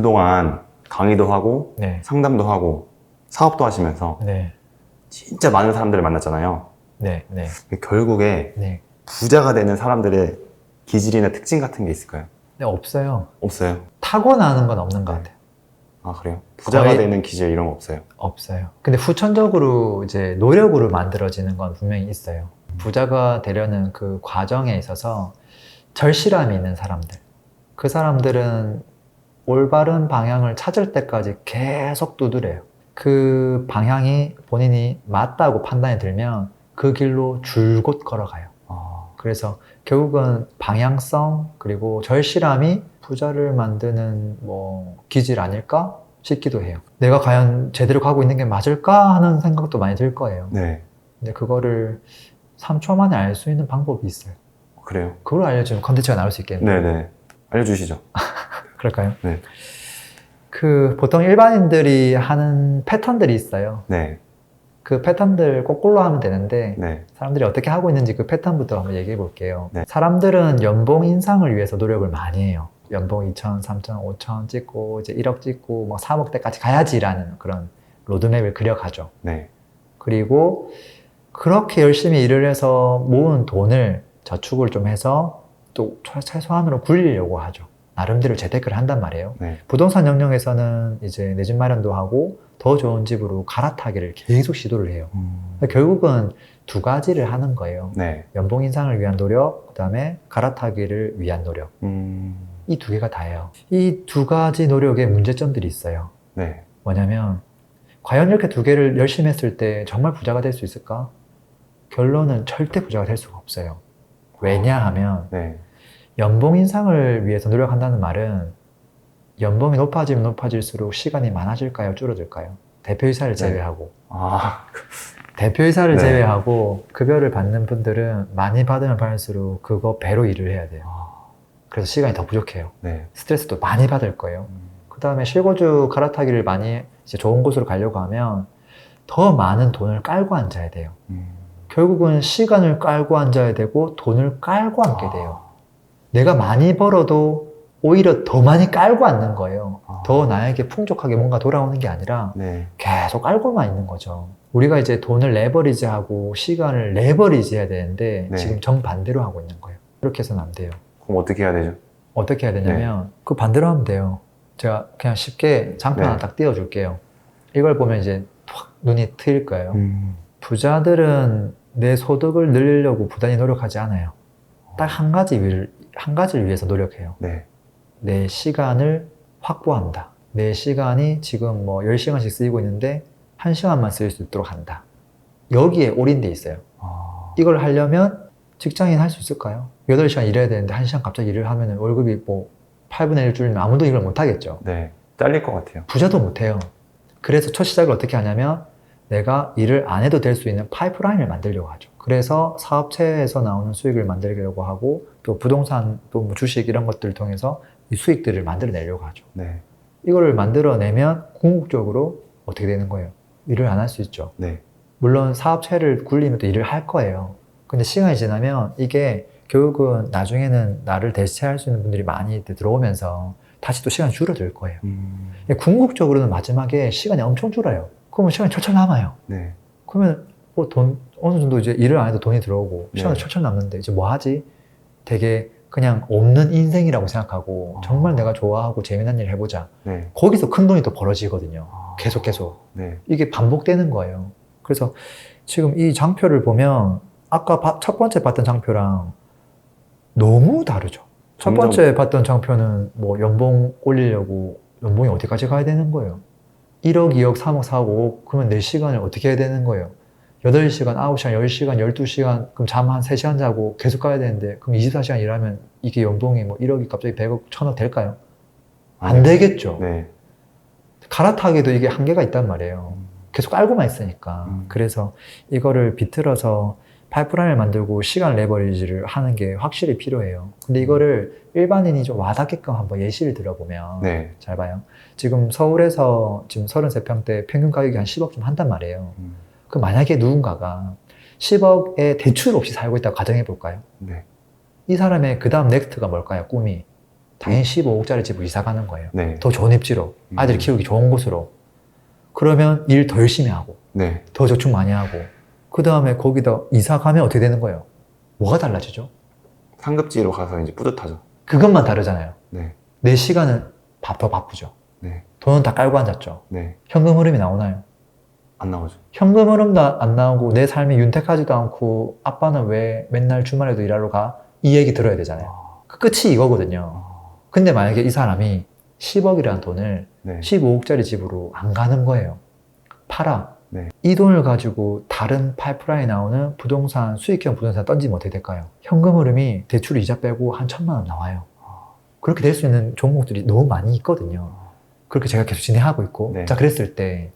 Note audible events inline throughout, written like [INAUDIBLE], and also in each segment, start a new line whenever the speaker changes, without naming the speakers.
그동안 강의도 하고
네.
상담도 하고 사업도 하시면서
네.
진짜 많은 사람들을 만났잖아요.
네. 네.
결국에
네.
부자가 되는 사람들의 기질이나 특징 같은 게 있을까요?
네, 없어요.
없어요.
타고나는 건 없는 것 같아요.
아 그래요? 부자가
거의-
되는 기질 이런 거 없어요.
없어요. 근데 후천적으로 이제 노력으로 만들어지는 건 분명히 있어요. 부자가 되려는 그 과정에 있어서 절실함이 있는 사람들. 그 사람들은 올바른 방향을 찾을 때까지 계속 두드려요. 그 방향이 본인이 맞다고 판단이 들면 그 길로 줄곧 걸어가요.
아,
그래서 결국은 방향성 그리고 절실함이 부자를 만드는 뭐 기질 아닐까 싶기도 해요. 내가 과연 제대로 가고 있는 게 맞을까 하는 생각도 많이 들 거예요.
네.
근데 그거를 3초 만에 알 수 있는 방법이 있어요.
그래요.
그걸 알려주면 컨텐츠가 나올 수 있겠네요.
네네. 알려주시죠. [LAUGHS]
그럴까요?
네.
그 보통 일반인들이 하는 패턴들이 있어요.
네.
그 패턴들 거꾸로 하면 되는데
네.
사람들이 어떻게 하고 있는지 그 패턴부터 한번 얘기해 볼게요.
네.
사람들은 연봉 인상을 위해서 노력을 많이 해요. 연봉 2천, 3천, 5천 찍고 이제 1억 찍고 뭐 3억 대까지 가야지라는 그런 로드맵을 그려가죠.
네.
그리고 그렇게 열심히 일을 해서 모은 돈을 저축을 좀 해서 또 최- 최소한으로 굴리려고 하죠. 나름대로 재테크를 한단 말이에요.
네.
부동산 영역에서는 이제 내 집 마련도 하고 더 좋은 집으로 갈아타기를 계속 시도를 해요.
음,
결국은 두 가지를 하는 거예요.
네.
연봉 인상을 위한 노력, 그 다음에 갈아타기를 위한 노력.
음,
이 두 개가 다예요. 이 두 가지 노력에 문제점들이 있어요.
네.
뭐냐면, 과연 이렇게 두 개를 열심히 했을 때 정말 부자가 될 수 있을까? 결론은 절대 부자가 될 수가 없어요. 왜냐하면,
네.
연봉 인상을 위해서 노력한다는 말은 연봉이 높아지면 높아질수록 시간이 많아질까요? 줄어들까요? 대표이사를
네.
제외하고.
아,
대표이사를
네.
제외하고 급여를 받는 분들은 많이 받으면 받을수록 그거 배로 일을 해야 돼요.
아,
그래서 시간이 더 부족해요.
네.
스트레스도 많이 받을 거예요.
음,
그 다음에 실거주 갈아타기를 많이 이제 좋은 곳으로 가려고 하면 더 많은 돈을 깔고 앉아야 돼요.
음.
결국은 시간을 깔고 앉아야 되고 돈을 깔고 앉게 돼요. 내가 많이 벌어도 오히려 더 많이 깔고 앉는 거예요.
아.
더 나에게 풍족하게 뭔가 돌아오는 게 아니라
네.
계속 깔고만 있는 거죠. 우리가 이제 돈을 레버리지하고 시간을 레버리지 해야 되는데
네.
지금 정반대로 하고 있는 거예요. 그렇게 해서는 안 돼요.
그럼 어떻게 해야 되죠?
어떻게 해야 되냐면 그 반대로 하면 돼요. 제가 그냥 쉽게 장표
네.
하나 딱 띄워줄게요. 이걸 보면 이제 확 눈이 트일 거예요.
음.
부자들은 내 소득을 늘리려고 부단히 노력하지 않아요. 딱 한 가지 일, 한 가지를 위해서 노력해요.
네.
내 시간을 확보한다. 내 시간이 지금 뭐 10시간씩 쓰이고 있는데 1시간만 쓸 수 있도록 한다. 여기에 올인돼 있어요.
아,
이걸 하려면 직장인 할 수 있을까요? 8시간 일해야 되는데 1시간 갑자기 일을 하면 월급이 뭐 8분의 1 줄이면 아무도 이걸 못 하겠죠.
네. 잘릴 것 같아요.
부자도 못 해요. 그래서 첫 시작을 어떻게 하냐면 내가 일을 안 해도 될 수 있는 파이프라인을 만들려고 하죠. 그래서 사업체에서 나오는 수익을 만들려고 하고 또 부동산 또 뭐 주식 이런 것들을 통해서 이 수익들을 만들어내려고 하죠.
네.
이거를 만들어내면 궁극적으로 어떻게 되는 거예요? 일을 안 할 수 있죠.
네.
물론 사업체를 굴리면 또 일을 할 거예요. 근데 시간이 지나면 이게 결국은 나중에는 나를 대체할 수 있는 분들이 많이 들어오면서 다시 또 시간이 줄어들 거예요.
음.
궁극적으로는 마지막에 시간이 엄청 줄어요. 그러면 시간이 철철 남아요.
네.
그러면 뭐 돈, 어느 정도 이제 일을 안 해도 돈이 들어오고 시간이
네.
철철 남는데 이제 뭐 하지? 되게 그냥 없는 인생이라고 생각하고
아.
정말 내가 좋아하고 재미난 일 해보자.
네.
거기서 큰 돈이 또 벌어지거든요.
아,
계속 계속.
네.
이게 반복되는 거예요. 그래서 지금 이 장표를 보면 아까 바- 첫 번째 봤던 장표랑 너무 다르죠. 첫 번째 봤던 장표는 뭐 연봉 올리려고 연봉이 어디까지 가야 되는 거예요? 1억, 2억, 3억, 4억, 5억 그러면 4시간을 어떻게 해야 되는 거예요? 8시간, 9시간, 10시간, 12시간 그럼 잠한 3시간 자고 계속 가야 되는데 그럼 24시간 일하면 이게 연봉이 뭐 1억이 갑자기 100억, 1000억 될까요? 안 되겠죠.
네.
갈아타기도 이게 한계가 있단 말이에요.
음.
계속 깔고만 있으니까.
음.
그래서 이거를 비틀어서 파이프라인을 만들고 시간 레버리지를 하는 게 확실히 필요해요. 근데 이거를 일반인이 좀 와닿게끔 한번 예시를 들어보면
네.
잘 봐요. 지금 서울에서 지금 33평대 평균 가격이 한 10억 좀 한단 말이에요.
음.
그 만약에 누군가가 10억에 대출 없이 살고 있다고 가정해 볼까요?
네.
이 사람의 그 다음 넥스트가 뭘까요? 꿈이 당연히 15억짜리 집으로 이사 가는 거예요.
네.
더 좋은 입지로,
음.
아들 키우기 좋은 곳으로. 그러면 일 더 열심히 하고,
네.
더 저축 많이 하고, 그 다음에 거기다 이사 가면 어떻게 되는 거예요? 뭐가 달라지죠?
상급지로 가서 이제 뿌듯하죠.
그것만 다르잖아요.
네.
내 시간은 바- 더 바쁘죠.
네.
돈은 다 깔고 앉았죠.
네.
현금 흐름이 나오나요?
안 나오죠.
현금 흐름도 안 나오고 내 삶이 윤택하지도 않고 아빠는 왜 맨날 주말에도 일하러 가? 이 얘기 들어야 되잖아요.
아,
그 끝이 이거거든요.
아,
근데 만약에 이 사람이 10억이라는 돈을
네.
15억짜리 집으로 안 가는 거예요. 팔아.
네.
이 돈을 가지고 다른 파이프라인 나오는 부동산, 수익형 부동산 던지면 어떻게 될까요? 현금 흐름이 대출 이자 빼고 한 천만 원 나와요. 그렇게 될 수 있는 종목들이 너무 많이 있거든요. 그렇게 제가 계속 진행하고 있고.
네.
자, 그랬을 때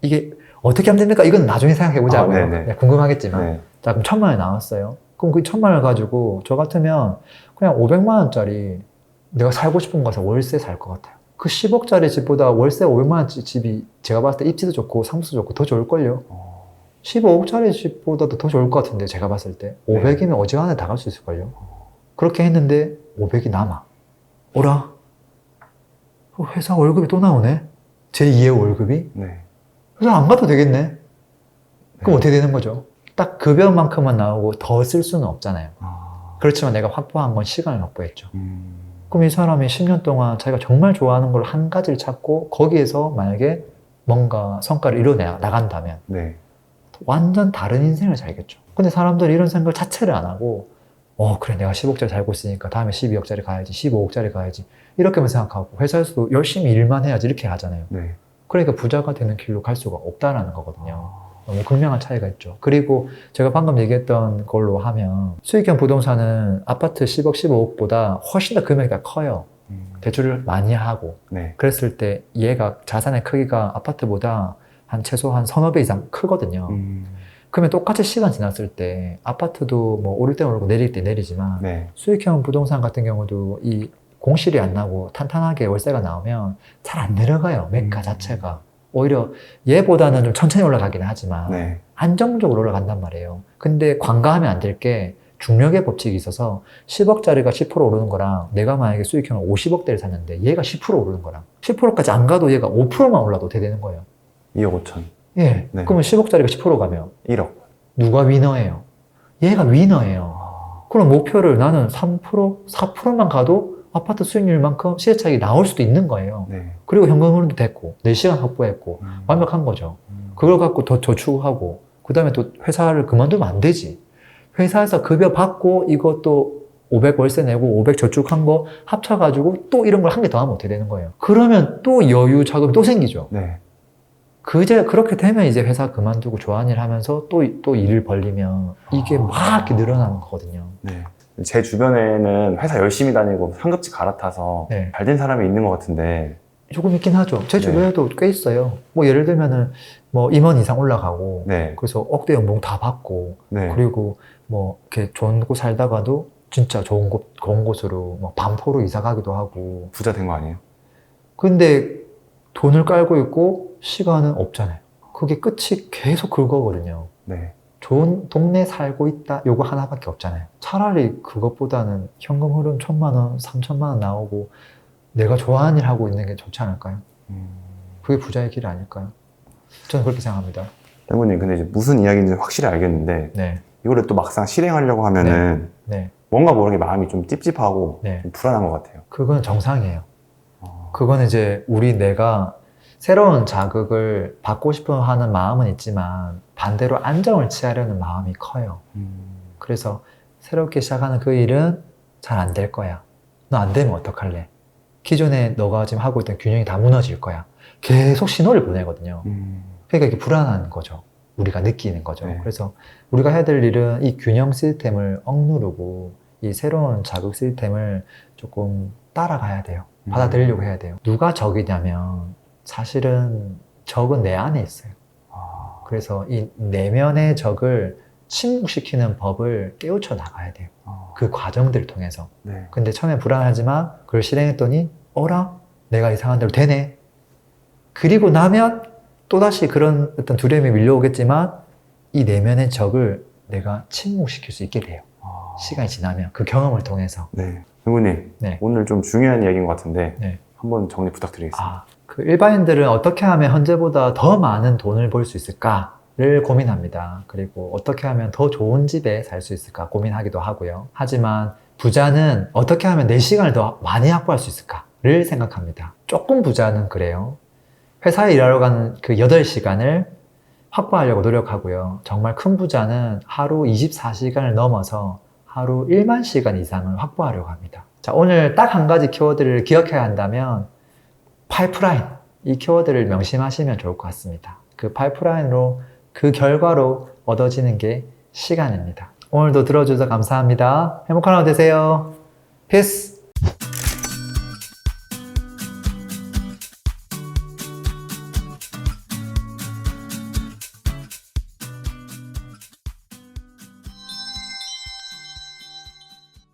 이게 어떻게 하면 됩니까? 이건 나중에 생각해 보자고요.
아. 네,
궁금하겠지만.
네.
자, 그럼 천만 원이 나왔어요. 그럼 그 천만 원을 가지고 저 같으면 그냥 500만 원짜리 내가 살고 싶은 곳에 월세 살 것 같아요. 그 10억짜리 집보다 월세 500만 원짜리 집이 제가 봤을 때 입지도 좋고 상수도 좋고 더 좋을걸요.
어,
15억짜리 집보다도 더 좋을 것 같은데 제가 봤을 때
네.
500이면 어지간하면 다 갈 수 있을걸요. 그렇게 했는데 500이 남아. 오라. 어, 회사 월급이 또 나오네. 제 2의 월급이
네.
회사 안 가도 되겠네. 그럼
네.
어떻게 되는 거죠? 딱 급여만큼만 나오고 더 쓸 수는 없잖아요.
아,
그렇지만 내가 확보한 건 시간을 확보했죠.
음,
그럼 이 사람이 10년 동안 자기가 정말 좋아하는 걸 한 가지를 찾고 거기에서 만약에 뭔가 성과를 이뤄내 나간다면
네.
완전 다른 인생을 살겠죠. 근데 사람들이 이런 생각 자체를 안 하고 어 그래 내가 10억짜리 살고 있으니까 다음에 12억짜리 가야지 15억짜리 가야지 이렇게만 생각하고 회사에서도 열심히 일만 해야지 이렇게 하잖아요.
네.
그러니까 부자가 되는 길로 갈 수가 없다라는 거거든요. 너무 극명한 차이가 있죠. 그리고 제가 방금 얘기했던 걸로 하면 수익형 부동산은 아파트 10억, 15억보다 훨씬 더 금액이 다 커요.
음,
대출을 많이 하고.
네.
그랬을 때 얘가 자산의 크기가 아파트보다 한 최소 한 서너 배 이상 크거든요.
음,
그러면 똑같이 시간 지났을 때 아파트도 뭐 오를 때 오르고 내릴 때 내리지만
네.
수익형 부동산 같은 경우도 이 공실이 안 나고 탄탄하게 월세가 나오면 잘 안 내려가요. 매가
음.
자체가. 오히려 얘보다는 좀 천천히 올라가긴 하지만
네.
안정적으로 올라간단 말이에요. 근데 관가하면 안 될 게 중력의 법칙이 있어서 10억짜리가 10% 오르는 거랑 내가 만약에 수익형을 50억대를 샀는데 얘가 10% 오르는 거랑 10%까지 안 가도 얘가 5%만 올라도 되는 거예요.
2억 5천.
예.
네.
그러면 10억짜리가 10% 가면
1억.
누가 위너예요? 얘가 위너예요.
아,
그럼 목표를 나는 3%, 4%만 가도 아파트 수익률만큼 시세 차익이 나올 수도 있는 거예요.
네.
그리고 현금 흐름도 됐고, 내 시간 확보했고,
음,
완벽한 거죠.
음,
그걸 갖고 더 저축하고, 그 다음에 또 회사를 그만두면 안 되지. 회사에서 급여 받고 이것도 500 월세 내고 500 저축한 거 합쳐가지고 또 이런 걸 한 개 더 하면 어떻게 되는 거예요? 그러면 또 여유 자금이 또 생기죠.
네.
그제 그렇게 되면 이제 회사 그만두고 좋아하는 일 하면서 또, 또 일을 벌리면 이게
아.
막 이렇게 늘어나는 거거든요.
네. 제 주변에는 회사 열심히 다니고 상급지 갈아타서
네.
잘 된 사람이 있는 것 같은데
조금 있긴 하죠. 제
네.
주변에도 꽤 있어요. 뭐 예를 들면은 뭐 임원 이상 올라가고
네.
그래서 억대 연봉 다 받고
네.
그리고 뭐 이렇게 좋은 곳 살다가도 진짜 좋은 곳 좋은 곳으로 뭐 반포로 이사 가기도 하고
부자 된 거 아니에요?
근데 돈을 깔고 있고 시간은 없잖아요. 그게 끝이 계속 그거거든요.
네.
좋은 동네 살고 있다 요거 하나밖에 없잖아요. 차라리 그것보다는 현금 흐름 천만 원, 삼천만 원 나오고 내가 좋아하는 일 하고 있는 게 좋지 않을까요?
음.
그게 부자의 길 아닐까요? 저는 그렇게 생각합니다.
땡구님, 근데 이제 무슨 이야기인지 확실히 알겠는데
네,
이거를 또 막상 실행하려고 하면은
네,
뭔가 모르게 마음이 좀 찝찝하고
네.
좀 불안한 것 같아요.
그건 정상이에요.
어,
그거는 이제 우리 내가 새로운 자극을 받고 싶어 하는 마음은 있지만 반대로 안정을 취하려는 마음이 커요.
음.
그래서 새롭게 시작하는 그 일은 잘 안 될 거야. 너 안 되면 어떡할래? 기존에 너가 지금 하고 있던 균형이 다 무너질 거야. 계속 신호를 보내거든요.
음.
그러니까 이게 불안한 거죠. 우리가 느끼는 거죠.
네.
그래서 우리가 해야 될 일은 이 균형 시스템을 억누르고 이 새로운 자극 시스템을 조금 따라가야 돼요.
음.
받아들이려고 해야 돼요. 누가 적이냐면 사실은 적은 내 안에 있어요.
아,
그래서 이 내면의 적을 침묵시키는 법을 깨우쳐 나가야 돼요.
아,
그 과정들을 통해서.
네.
근데 처음에 불안하지만 그걸 실행했더니 어라? 내가 이상한 대로 되네. 그리고 나면 또다시 그런 어떤 두려움이 밀려오겠지만 이 내면의 적을 내가 침묵시킬 수 있게 돼요.
아,
시간이 지나면 그 경험을 통해서.
네. 선구님,
네.
오늘 좀 중요한 이야기인 것 같은데
네.
한번 정리 부탁드리겠습니다.
아, 그 일반인들은 어떻게 하면 현재보다 더 많은 돈을 벌 수 있을까를 고민합니다. 그리고 어떻게 하면 더 좋은 집에 살 수 있을까 고민하기도 하고요. 하지만 부자는 어떻게 하면 내 시간을 더 많이 확보할 수 있을까를 생각합니다. 조금 부자는 그래요. 회사에 일하러 간그 8시간을 확보하려고 노력하고요. 정말 큰 부자는 하루 24시간을 넘어서 하루 1만 시간 이상을 확보하려고 합니다. 자, 오늘 딱 한 가지 키워드를 기억해야 한다면 파이프라인 이 키워드를 명심하시면 좋을 것 같습니다. 그 파이프라인으로 그 결과로 얻어지는 게 시간입니다. 오늘도 들어주셔서 감사합니다. 행복한 하루 되세요. 피스!